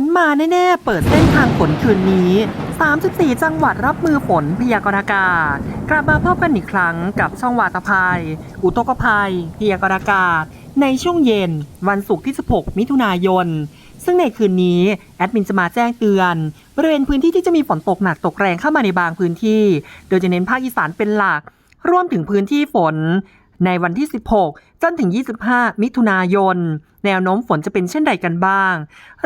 นมาแน่ๆ เปิดเส้นทางฝนคืนนี้ 34 จังหวัดรับมือฝนพยากรณ์อากาศ กลับมาพบกันอีกครั้งกับช่องวาตภัย อุตกภัย พยากรณ์อากาศ ในช่วงเย็น วันศุกร์ที่ 16 มิถุนายน ซึ่งในคืนนี้ แอดมินจะมาแจ้งเตือน บริเวณพื้นที่ที่จะมีฝนตกหนักตกแรงเข้ามาในบางพื้นที่ โดยจะเน้นภาคอีสานเป็นหลัก รวมถึงพื้นที่ฝน ในวันที่ 16 จนถึง 25 มิถุนายน แนวโน้มฝนจะเป็นเช่นใดกันบ้าง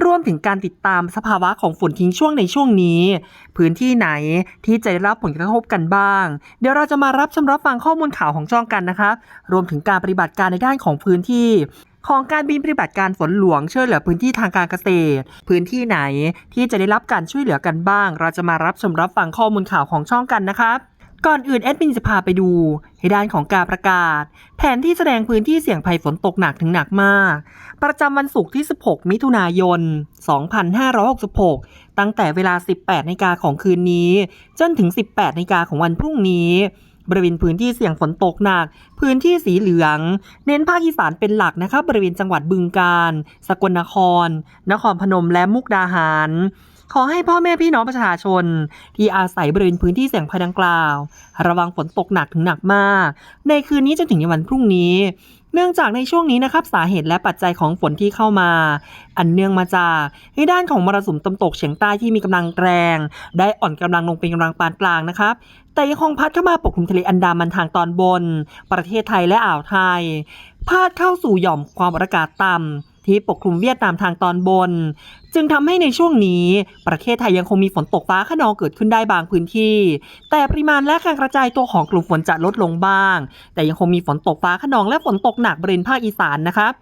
รวมถึงการติดตามสภาวะของฝนทิ้งช่วงในช่วงนี้ พื้นที่ไหนที่จะได้รับผลกระทบกันบ้าง เดี๋ยวเราจะมารับชมรับฟังข้อมูลข่าวของช่องกันนะคะรวมถึงการปฏิบัติการในด้านของพื้นที่ของการบินปฏิบัติการฝนหลวงช่วยเหลือพื้นที่ทางการเกษตร พื้นที่ไหนที่จะได้รับการช่วยเหลือกันบ้าง เราจะมารับชมรับฟังข้อมูลข่าวของช่องกันนะครับ ก่อนอื่นแอดมินจะพาไปดูให้ด้านของการประกาศ แผนที่แสดงพื้นที่เสี่ยงภัยฝนตกหนักถึงหนักมาก ประจำวันศุกร์ที่ 16 มิถุนายน 2566 ตั้งแต่เวลา 18นาฬิกาของคืนนี้ จนถึง 18นาฬิกาของวันพรุ่งนี้บริเวณพื้นที่เสี่ยงฝนตกหนัก พื้นที่สีเหลือง เน้นภาคอีสานเป็นหลักนะครับบริเวณจังหวัดบึงกาฬ สกลนคร นครพนมและมุกดาหาร ขอให้พ่อแม่พี่น้องประชาชน ที่อาศัยบริเวณพื้นที่เสี่ยงภัยดังกล่าว ระวังฝนตกหนักถึงหนักมาก ในคืนนี้จนถึงวันพรุ่งนี้ เนื่องจากในช่วงนี้นะครับสาเหตุและปัจจัยของฝนที่เข้ามา อันเนื่องมาจากในด้านของมรสุมตะวันตกเฉียงใต้ที่มีกำลังแรง ได้อ่อนกำลังลงเป็นกำลังปานกลางนะครับแต่ยังคงพัดเข้ามาปกคลุมทะเลอันดามันทางตอนบน ประเทศไทยและอ่าวไทยพาดเข้าสู่หย่อมความอากาศต่ำ ที่ปกคลุมเวียดนามทางตอนบน จึงทำให้ในช่วงนี้ประเทศไทยยังคงมีฝนตกฟ้าขนองเกิดขึ้นได้บางพื้นที่ แต่ปริมาณและการกระจายตัวของกลุ่มฝนจะลดลงบ้าง แต่ยังคงมีฝนตกฟ้าขนองและฝนตกหนักบริเวณภาคอีสานนะครับ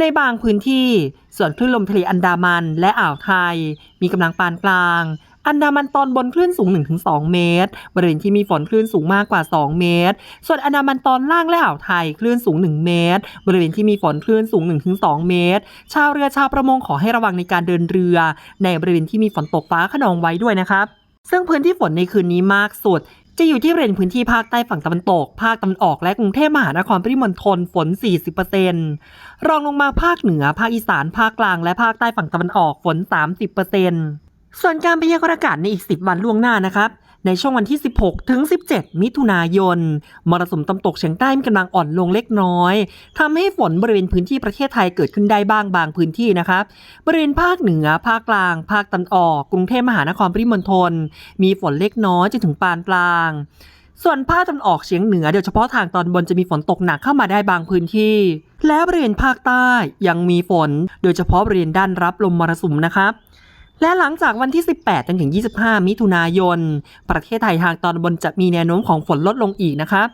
ในบางพื้นที่ ส่วนคลื่นลมทะเลอันดามันและอ่าวไทย มีกำลังปานกลาง อันดามันตอนบนคลื่นสูง 1-2 เมตร บริเวณที่มีฝนคลื่นสูงมากกว่า 2 เมตร ส่วนอันดามันตอนล่างและอ่าวไทยคลื่นสูง 1 เมตร บริเวณที่มีฝนคลื่นสูง 1-2 เมตร ชาวเรือชาวประมงขอให้ระวังในการเดินเรือ ในบริเวณที่มีฝนตกฟ้าขนองไว้ด้วยนะครับ ซึ่งพื้นที่ฝนในคืนนี้มากสุดจะอยู่ที่บริเวณพื้นที่ภาคใต้ฝั่งตะวันตก ภาคตะวันออก และกรุงเทพมหานครปริมณฑลฝน 40%รองลงมาภาคเหนือ ภาคอีสาน ภาคกลาง และภาคใต้ฝั่งตะวันออกฝน 30% ส่วนการพยากรณ์อากาศในอีก 10 วันล่วงหน้านะครับ ในช่วงวันที่ 16 ถึง 17 มิถุนายน มรสุมตะวันตกเฉียงใต้มีกำลังอ่อนลงเล็กน้อยทำให้ฝนบริเวณพื้นที่ประเทศไทยเกิดขึ้นได้บ้างบางพื้นที่นะครับ บริเวณภาคเหนือ ภาคกลาง ภาคตะวันออก กรุงเทพมหานครปริมณฑล มีฝนเล็กน้อยจนถึงปานกลางส่วนภาคตะวันออกเฉียงเหนือโดยเฉพาะทางตอนบนจะมีฝนตกหนักเข้ามาได้บางพื้นที่ และบริเวณภาคใต้ยังมีฝน โดยเฉพาะบริเวณด้านรับลมมรสุมนะครับ และหลังจากวันที่ 18จนถึง 25 มิถุนายน ประเทศไทยทางตอนบนจะมีแนวโน้มของฝนลดลงอีกนะครับ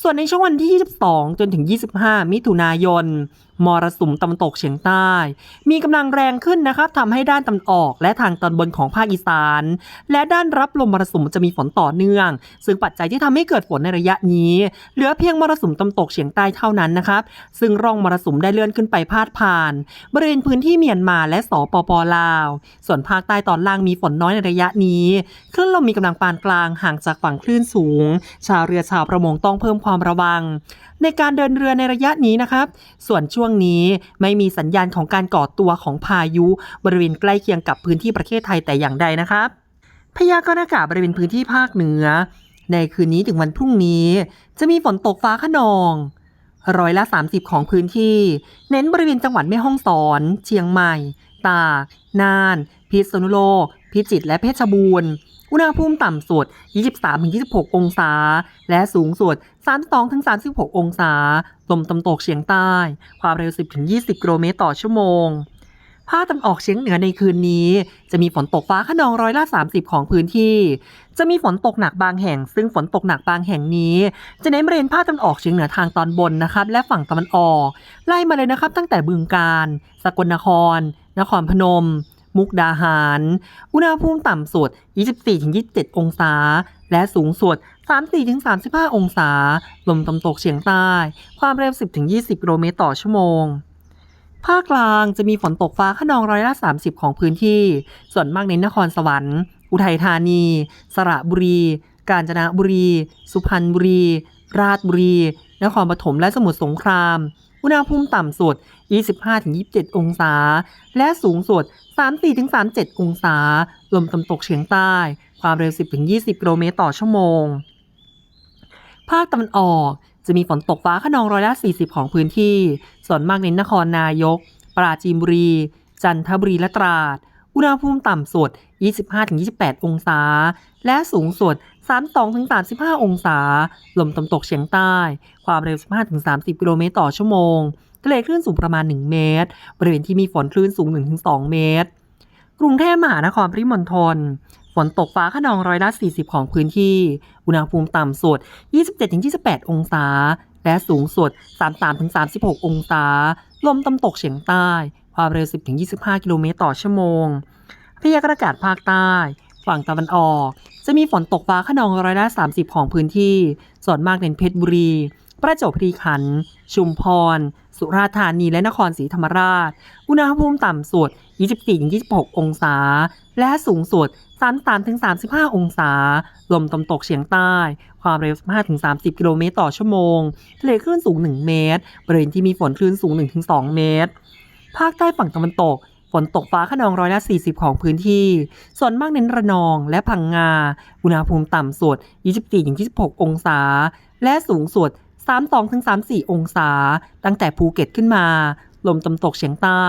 ส่วนในช่วงวันที่ 22 จนถึง 25 มิถุนายนมรสุมตะวันตกเฉียงใต้ มีกำลังแรงขึ้นนะครับทำให้ด้านตะวันออก และทางตอนบนของภาคอีสาน และด้านรับลมมรสุมจะมีฝนต่อเนื่อง ซึ่งปัจจัยที่ทำให้เกิดฝนในระยะนี้ เหลือเพียงมรสุมตะวันตกเฉียงใต้เท่านั้นนะครับ ซึ่งร่องมรสุมได้เลื่อนขึ้นไปพาดผ่าน บริเวณพื้นที่เมียนมาและสปปลาว ส่วนภาคใต้ตอนล่างมีฝนน้อยในระยะนี้คลื่นลมมีกำลังปานกลางห่างจากฝั่งคลื่นสูง ชาวเรือชาวประมงต้องเพิ่มความระวังในการเดินเรือในระยะนี้นะครับ ส่วนช่วงนี้ไม่มีสัญญาณของการก่อตัวของพายุบริเวณใกล้เคียงกับพื้นที่ประเทศไทยแต่อย่างใดนะครับ พยากรณ์อากาศบริเวณพื้นที่ภาคเหนือ ในคืนนี้ถึงวันพรุ่งนี้ จะมีฝนตกฟ้าขนองร้อยละ 30 ของพื้นที่ เน้นบริเวณจังหวัดแม่ฮ่องสอน เชียงใหม่ ตาก น่าน พิษณุโลก พิจิตรและเพชรบูรณ์ อุณหภูมิต่ำสุด 23-26 องศา และสูงสุด 32-36 องศา ลมตะวันตกเฉียงใต้ ความเร็ว 10-20 กิโลเมตรต่อชั่วโมงภาคตะวันออกเฉียงเหนือในคืนนี้ จะมีฝนตกฟ้าขนองร้อยละ 30 ของพื้นที่ จะมีฝนตกหนักบางแห่ง ซึ่งฝนตกหนักบางแห่งนี้ จะเน้นบริเวณภาคตะวันออกเฉียงเหนือทางตอนบนนะครับ และฝั่งตะวันออก ไล่มาเลยนะครับ ตั้งแต่บึงกาฬสกลนคร นครพนม มุกดาหาร อุณหภูมิต่ำสุด 24-27 องศา และสูงสุด 34-35 องศา ลมตะวันตกเฉียงใต้ ความเร็ว 10-20 กิโลเมตรต่อชั่วโมงภาคกลางจะมีฝนตกฟ้าขนองร้อยละ 30 ของพื้นที่ ส่วนมากในนครสวรรค์ อุทัยธานี สระบุรี กาญจนบุรี สุพรรณบุรี ราชบุรี นครปฐมและสมุทรสงคราม อุณหภูมิต่ำสุด 25-27 องศา และสูงสุด 34-37 องศา ลมตะวันตกเฉียงใต้ ความเร็ว 10-20 กิโลเมตรต่อชั่วโมง ภาคตะวันออกจะมีฝนตกฟ้าขนองร้อยละ 40 ของพื้นที่ ส่วนมากเน้นนครนายก ปราจีนบุรี จันทบุรีและตราด อุณหภูมิต่ำสุด 25-28 องศา และสูงสุด 32-35 องศา ลมตะวันตกเฉียงใต้ ความเร็ว 15-30 กิโลเมตรต่อชั่วโมง ทะเลคลื่นสูงประมาณ 1 เมตร บริเวณที่มีฝนคลื่นสูง 1-2 เมตร กรุงเทพมหานครปริมณฑล ฝนตกฟ้าขนองร้อยละ 40 ของพื้นที่ อุณหภูมิต่ำสุด 27-28 องศา และสูงสุด 33-36 องศา ลมตะวันตกเฉียงใต้ ความเร็ว 10-25 กิโลเมตรต่อชั่วโมงพยากรณ์อากาศภาคใต้ ฝั่งตะวันออก จะมีฝนตกฟ้าขนองร้อยละ 30 ของพื้นที่ ส่วนมากเน้นเพชรบุรี ประจวบคีรีขันธ์ชุมพร สุราษฎร์ธานีและนครศรีธรรมราช อุณหภูมิต่ำสุด 24-26 องศา และสูงสุด 33-35 องศา ลมตะวันตกเฉียงใต้ ความเร็ว 15-30 กิโลเมตรต่อชั่วโมง ทะเลคลื่นสูง 1 เมตร บริเวณที่มีฝนคลื่นสูง 1-2 เมตร ภาคใต้ฝั่งตะวันตก ฝนตกฟ้าขนองร้อยละ 40 ของพื้นที่ ส่วนมากเน้นระนองและพังงา อุณหภูมิต่ำสุด 24-26 องศา และสูงสุด 32-34 องศา ตั้งแต่ภูเก็ตขึ้นมา ลมตะวันตกเฉียงใต้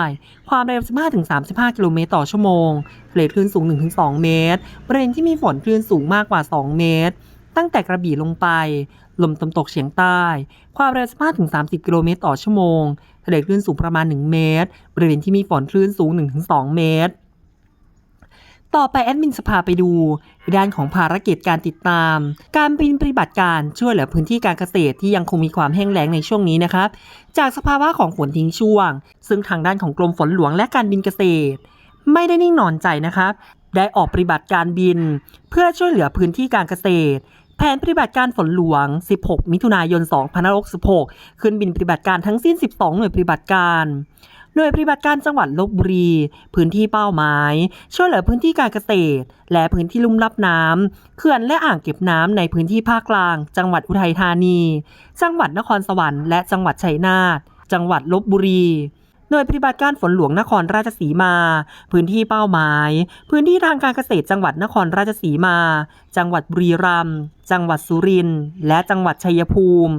ความเร็ว 15-35 กิโลเมตรต่อชั่วโมงทะเลคลื่นสูง 1-2 เมตร บริเวณที่มีฝนคลื่นสูงมากกว่า 2 เมตร ตั้งแต่กระบี่ลงไป ลมตะวันตกเฉียงใต้ ความเร็ว 15-30 กิโลเมตรต่อชั่วโมง ทะเลคลื่นสูงประมาณ 1 เมตร บริเวณที่มีฝนคลื่นสูง 1-2 เมตร ต่อไปแอดมินสภาไปดูด้านของภารกิจการติดตาม การบินปฏิบัติการช่วยเหลือพื้นที่การเกษตรที่ยังคงมีความแห้งแล้งในช่วงนี้นะครับ จากสภาวะของฝนทิ้งช่วง ซึ่งทางด้านของกรมฝนหลวงและการบินเกษตร ไม่ได้นิ่งนอนใจนะครับได้ออกปฏิบัติการบิน เพื่อช่วยเหลือพื้นที่การเกษตร แผนปฏิบัติการฝนหลวง 16 มิถุนายน 2566 ขึ้นบินปฏิบัติการทั้งสิ้น 12 หน่วยปฏิบัติการ หน่วยปฏิบัติการจังหวัดลบบุรี พื้นที่เป้าหมาย ช่วยเหลือพื้นที่การเกษตร และพื้นที่ลุ่มรับน้ำเขื่อนและอ่างเก็บน้ำในพื้นที่ภาคกลาง จังหวัดอุทัยธานี จังหวัดนครสวรรค์และจังหวัดชัยนาท จังหวัดลบบุรี หน่วยปฏิบัติการฝนหลวงนครราชสีมา พื้นที่เป้าหมาย พื้นที่ทางการเกษตรจังหวัดนครราชสีมา จังหวัดบุรีรัมย์จังหวัดสุรินทร์และจังหวัดชัยภูมิ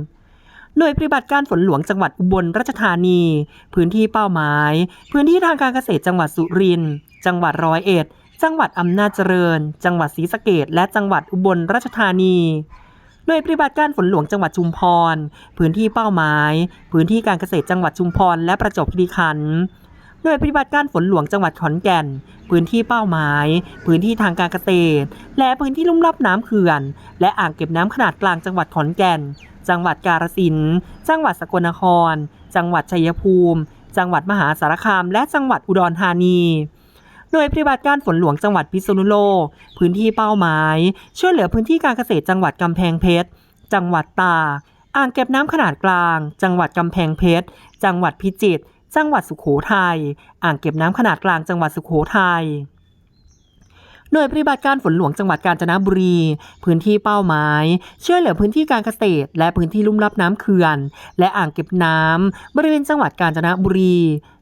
หน่วยปฏิบัติการฝนหลวงจังหวัดอุบลราชธานี พื้นที่เป้าหมาย พื้นที่ทางการเกษตรจังหวัดสุรินทร์จังหวัดร้อยเอ็ดจังหวัดอำนาจเจริญ จังหวัดศรีสะเกษและจังหวัดอุบลราชธานี หน่วยปฏิบัติการฝนหลวงจังหวัดชุมพร พื้นที่เป้าหมาย พื้นที่การเกษตรจังหวัดชุมพร และประจวบคีรีขันธ์หน่วยปฏิบัติการฝนหลวงจังหวัดขอนแก่น พื้นที่เป้าหมาย พื้นที่ทางการเกษตร และพื้นที่ลุ่มรับน้ำเขื่อน และอ่างเก็บน้ำขนาดกลางจังหวัดขอนแก่น จังหวัดกาฬสินธุ์จังหวัดสกลนคร จังหวัดชัยภูมิ จังหวัดมหาสารคาม และจังหวัดอุดรธานี หน่วยปฏิบัติการฝนหลวงจังหวัดพิษณุโลก พื้นที่เป้าหมาย ช่วยเหลือพื้นที่การเกษตรจังหวัดกำแพงเพชร จังหวัดตาก อ่างเก็บน้ำขนาดกลาง จังหวัดกำแพงเพชร จังหวัดพิจิตร จังหวัดสุโขทัย อ่างเก็บน้ำขนาดกลางจังหวัดสุโขทัย หน่วยปฏิบัติการฝนหลวงจังหวัดกาญจนบุรี พื้นที่เป้าหมายช่วยเหลือพื้นที่การเกษตร และพื้นที่ลุ่มรับน้ำเขื่อน และอ่างเก็บน้ำบริเวณจังหวัดกาญจนบุรี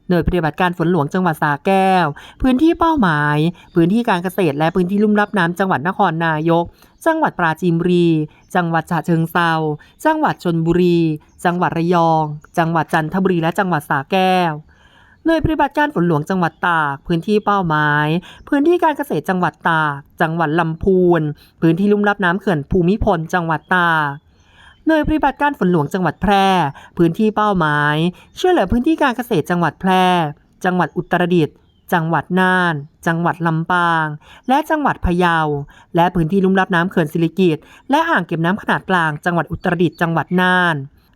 หน่วยปฏิบัติการฝนหลวงจังหวัดสระแก้ว พื้นที่เป้าหมาย พื้นที่การเกษตรและพื้นที่ลุ่มรับน้ำจังหวัดนครนายก จังหวัดปราจีนบุรี จังหวัดฉะเชิงเซาจังหวัดชนบุรี จังหวัดระยอง จังหวัดจันทบุรีและจังหวัดสระแก้ว หน่วยปฏิบัติการฝนหลวงจังหวัดตาก พื้นที่เป้าหมาย พื้นที่การเกษตรจังหวัดตาก จังหวัดลำพูน พื้นที่ลุ่มรับน้ำเขื่อนภูมิพล จังหวัดตากหน่วยปฏิบัติการฝนหลวงจังหวัดแพร่ พื้นที่เป้าหมาย ช่วยเหลือพื้นที่การเกษตรจังหวัดแพร่ จังหวัดอุตรดิตถ์จังหวัดน่าน จังหวัดลำปาง และจังหวัดพะเยา และพื้นที่ลุ่มรับน้ำเขื่อนสิริกิตและอ่างเก็บน้ำขนาดกลาง จังหวัดอุตรดิตถ์จังหวัดน่าน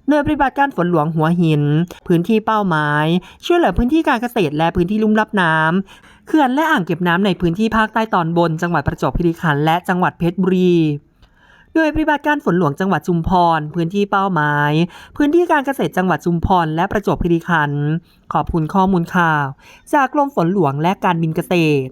หน่วยปฏิบัติการฝนหลวงหัวหิน พื้นที่เป้าหมาย ช่วยเหลือพื้นที่การเกษตรและพื้นที่ลุ่มรับน้ำเขื่อนและอ่างเก็บน้ำในพื้นที่ภาคใต้ตอนบน จังหวัดประจวบคีรีขันธ์และจังหวัดเพชรบุรีหน่วยปฏิบัติการฝนหลวงจังหวัดชุมพร พื้นที่เป้าหมาย พื้นที่การเกษตรจังหวัดชุมพร และประจวบคีรีขันธ์ขอบคุณข้อมูลข่าว จากกรมฝนหลวงและการบินเกษตร